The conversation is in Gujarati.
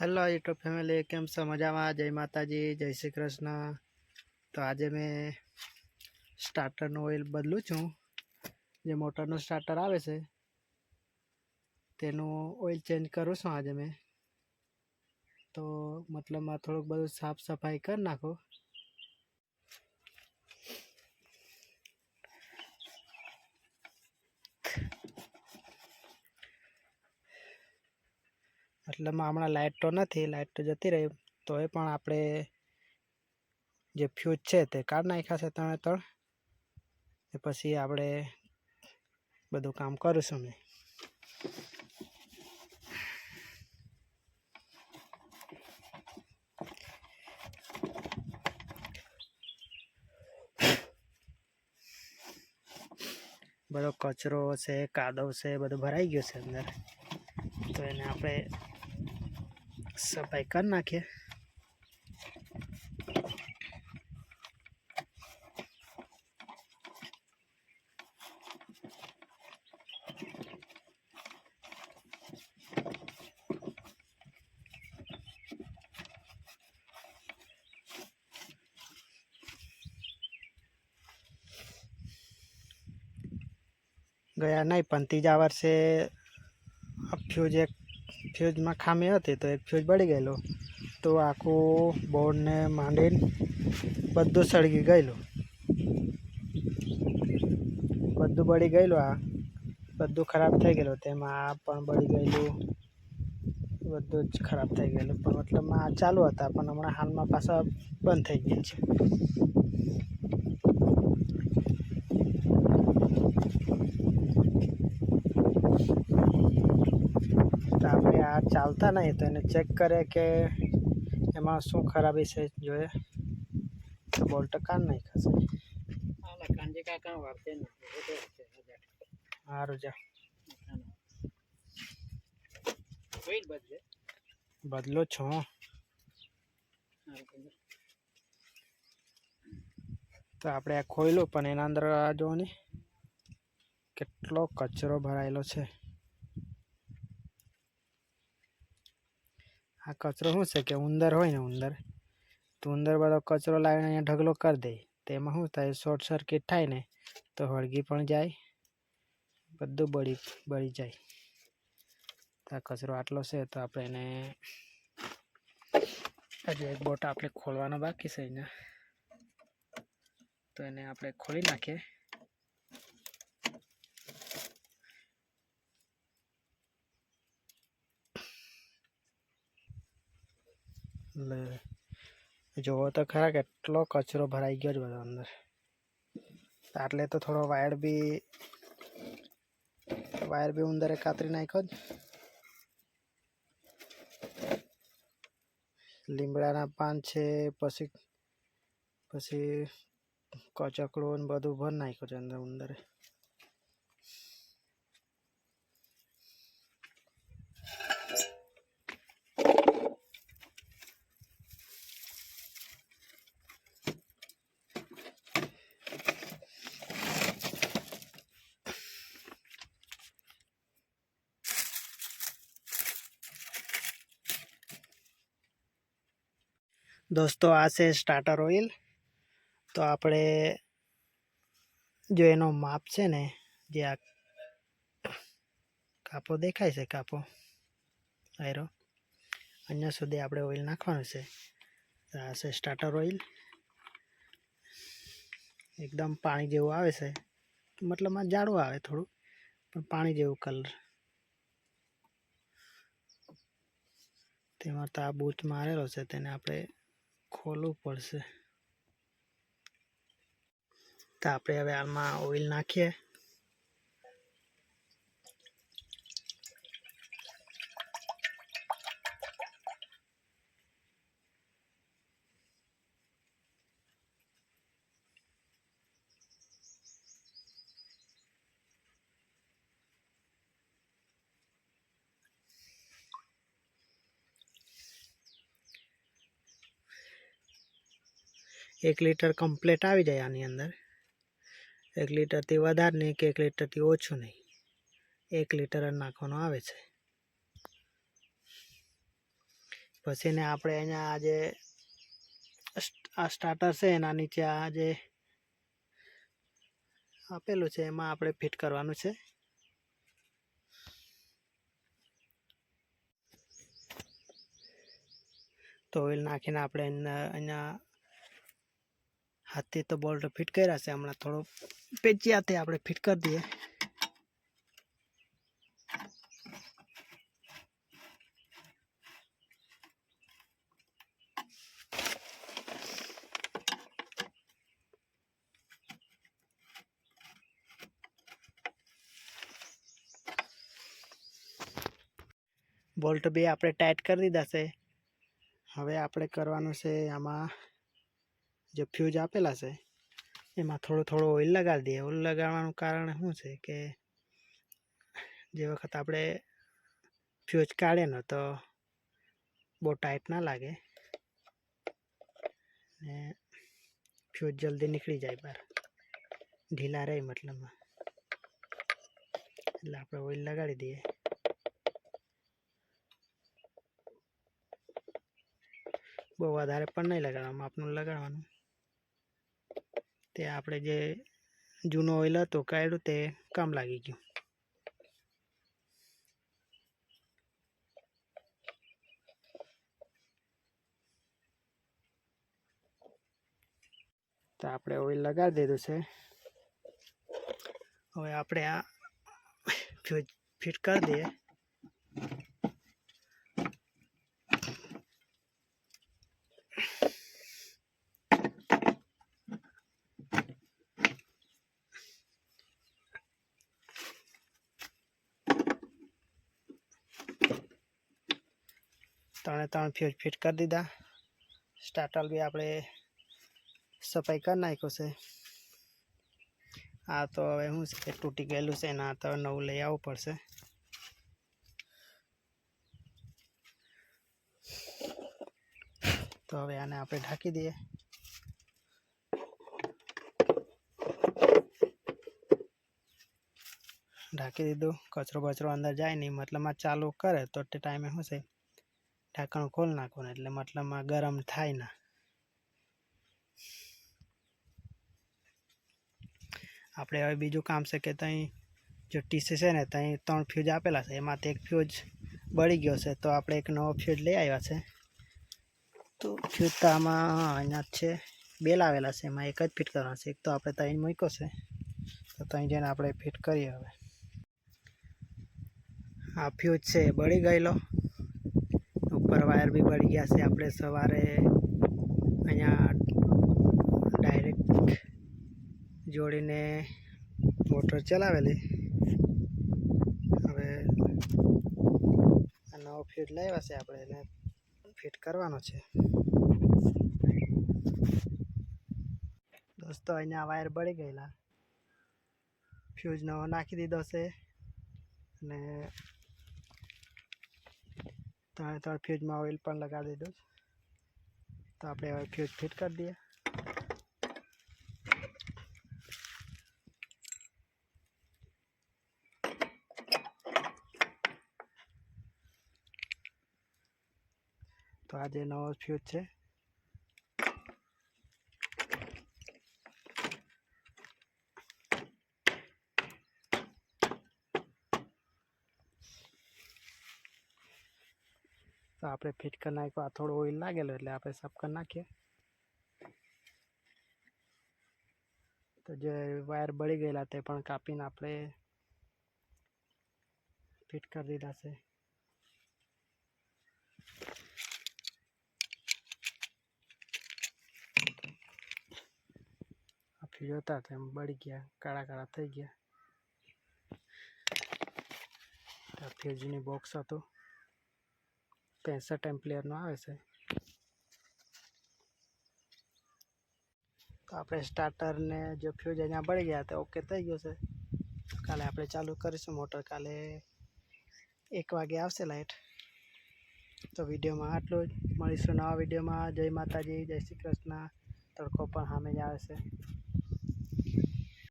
હેલો યુટ્યુબ ફેમિલી, કેમ છો? મજામાં? જય માતાજી, જય શ્રી કૃષ્ણ. તો આજે મેં સ્ટાર્ટરનું ઓઇલ બદલું છું. જે મોટરનું સ્ટાર્ટર આવે છે, તેનું ઓઇલ ચેન્જ કરું છું આજે મેં. તો મતલબમાં થોડુંક બધું સાફ સફાઈ કરી નાખો. મતલબમાં હમણાં લાઇટ તો નથી લાઇટ તો જતી રહી તો એ પણ આપણે જે ફ્યુઝ છે તે કાઢ નાખ્યા છે ત્રણે ત્રણ પછી આપણે બધું કામ કરીશું મેં બધો કચરો છે, કાદવ છે બધું ભરાઈ ગયો છે અંદર. તો એને આપણે સફાઈ કરી નાખીએ ગયા નહીં પણ ત્રીજા વર્ષે આ ફ્યુઝ એક ફ્યુઝમાં ખામી હતી તો એક ફ્યુઝ બળી ગયેલું. તો આખું બોર્ડને માંડીને બધું સળગી ગયેલું. બધું બળી ગયેલું આ. બધું ખરાબ થઈ ગયેલું. તેમાં આ પણ બળી ગયેલું. બધું જ ખરાબ થઈ ગયેલું. પણ મતલબ આ ચાલુ હતા, પણ હમણાં હાલમાં પાછા બંધ થઈ ગયા છે તો આપણે આ ચાલતા નહીં તો એને ચેક કરે કે એમાં શું ખરાબી છે જોઈએ. તો બોલ્ટ કાન નહીં કાકા સારું જા બદલો. છો. તો આપણે આ ખોઈલું પણ એના અંદર આ જુઓ ને કેટલો કચરો ભરાયેલો છે. આ કચરો શું છે કે ઉંદર હોય ને ઉંદર તો ઉંદર બધો કચરો લાવીને અહીંયા ઢગલો કરી દે તેમાં શું થાય શોર્ટ સર્કિટ થાય ને તો હળગી પણ જાય બધું બળી બળી જાય તો આ કચરો આટલો છે તો આપણે એને હજુ એક બોટ આપણે ખોલવાનો બાકી છે અહીંયા તો એને આપણે ખોલી નાખીએ લે. જોવો તો ખરા કેટલો કચરો ભરાઈ ગયો છે બધો અંદર. આટલે તો થોડો વાયર બી વાયર બી ઉંદરે કાતરી નાખ્યો જ. લીમડાના પાન છે, પછી પછી કચકડો ને બધું ભર નાખ્યું છે અંદર ઉંદરે. દોસ્તો, આ છે સ્ટાર્ટર ઓઇલ તો આપણે જો એનો માપ છે ને, જે આ કાપો દેખાય છે, કાપો આયરો, અહીંયા સુધી આપણે ઓઇલ નાખવાનું છે. આ છે સ્ટાર્ટર ઓઇલ એકદમ પાણી જેવું આવે છે. મતલબમાં જાડું આવે થોડું, પણ પાણી જેવું કલર તેમાં તો આ બૂચ મારેલો છે, તેને આપણે ખોલવું પડશે. તો આપણે હવે આમાં ઓઇલ નાખીએ. એક લીટર કમ્પ્લેટ આવી જાય આની અંદર. એક લીટરથી વધારે નહીં કે એક લીટરથી ઓછું નહીં. એક લીટર જ નાખવાનું આવે છે. પછી ને આપણે અહીંયા આ જે આ સ્ટાર્ટર છે એના નીચે આ જે આપેલું છે એમાં આપણે ફિટ કરવાનું છે. તો ઓઇલ નાખીને આપણે એને- અહીંયા હાથથી તો બોલ્ટ ફિટ કર્યા છે, હમણાં થોડો પેચી હાથે આપણે ફિટ કરી દઈએ. બોલ્ટ બી આપણે ટાઈટ કરી દીધા છે. હવે આપણે કરવાનું છે આમાં જે ફ્યુઝ આપેલા છે, એમાં થોડું થોડું ઓઇલ લગાડી દઈએ. ઓઇલ લગાડવાનું કારણ શું છે કે, જે વખત આપણે ફ્યુઝ કાઢીએ તો બહુ ટાઈટ ના લાગે. ને ફ્યુઝ જલ્દી નીકળી જાય બહાર. ઢીલા રહે મતલબમાં એટલે આપણે ઓઇલ લગાડી દઈએ. બહુ વધારે પણ નહીં લગાડવાનું માપનું લગાડવાનું. તે આપણે જે જૂનો ઓઇલ હતો કાઢ્યું તે કામ લાગી ગયું. તો આપણે ઓઇલ લગાવી દીધું છે. હવે આપણે આ ફિટ કરી દઈએ. ત્રણે ત્રણ ફ્યુઝ ફિટ કરી દીધા. સ્ટાર્ટર બી આપણે સફાઈ કરી નાખ્યો છે. આ તો હવે શું છે તૂટી ગયેલું છે એના તો નવું લઈ આવવું પડશે. તો હવે આને આપણે ઢાંકી દઈએ. ઢાંકી દીધું. કચરો બચરો અંદર જાય નહીં મતલબમાં ચાલુ કરે તો તે ટાઈમે શું છે ઢાંકણ ખોલ નાખવાનું એટલે મતલબમાં ગરમ થાય ના. આપણે હવે બીજું કામ છે કે ત્યાં જો ટીસી છે ને ત્યાં ત્રણ ફ્યુઝ આપેલા છે. એમાંથી એક ફ્યુઝ બળી ગયો છે. તો આપણે એક નવો ફ્યુઝ લઈ આવ્યા છે. તો ફ્યુઝ તો આમાં અહીંયા છે. બે લાવેલા છે. એમાં એક જ ફિટ કરવાનો છે. એક તો આપણે ત્યાં મૂક્યો છે. તો ત્યાં જઈને આપણે ફિટ કરીએ હવે. આ ફ્યુઝ છે બળી ગયેલો. ઉપર વાયર બી પડી ગયા છે આપણે સવારે. અહીંયા ડાયરેક્ટ જોડીને મોટર ચલાવેલી. હવે નવો ફીટ લાવ્યા છે આપણે, એને ફિટ કરવાનો છે. દોસ્તો, અહીંયા વાયર બળી ગયેલા. ફ્યુઝ નવો નાખી દીધો છે. અને ત્રણે ત્રણ ફ્યુઝમાં ઓઇલ પણ લગાવી દીધું છે. તો આપણે હવે ફ્યુઝ ફિટ કરી દઈએ તો આ જે નવો ફ્યુઝ છે તો આપણે ફિટ કરી નાખ્યો આ થોડું ઓઇલ લાગેલું એટલે આપણે સાફ કરી નાખીએ તો જે વાયર બળી ગયેલા તે પણ કાપીને આપણે ફિટ કરી દીધા છે આ ફ્યુઝ હતા તેમ બળી ગયા કાળા કાળા થઈ ગયા આ ફ્યુઝની બોક્સ હતું ત્રેસઠ એમ્પ્લિયરનું આવે છે. તો આપણે સ્ટાર્ટરને જો ફ્યુઝ અહીંયા બળી ગયા તો ઓકે થઈ ગયો છે. કાલે આપણે ચાલુ કરીશું મોટર કાલે એક વાગે આવશે લાઇટ તો વિડીયોમાં આટલું જ. મળીશું નવા વિડીયોમાં. જય માતાજી, જય શ્રી કૃષ્ણ. તડકો પણ સામે જ આવે છે.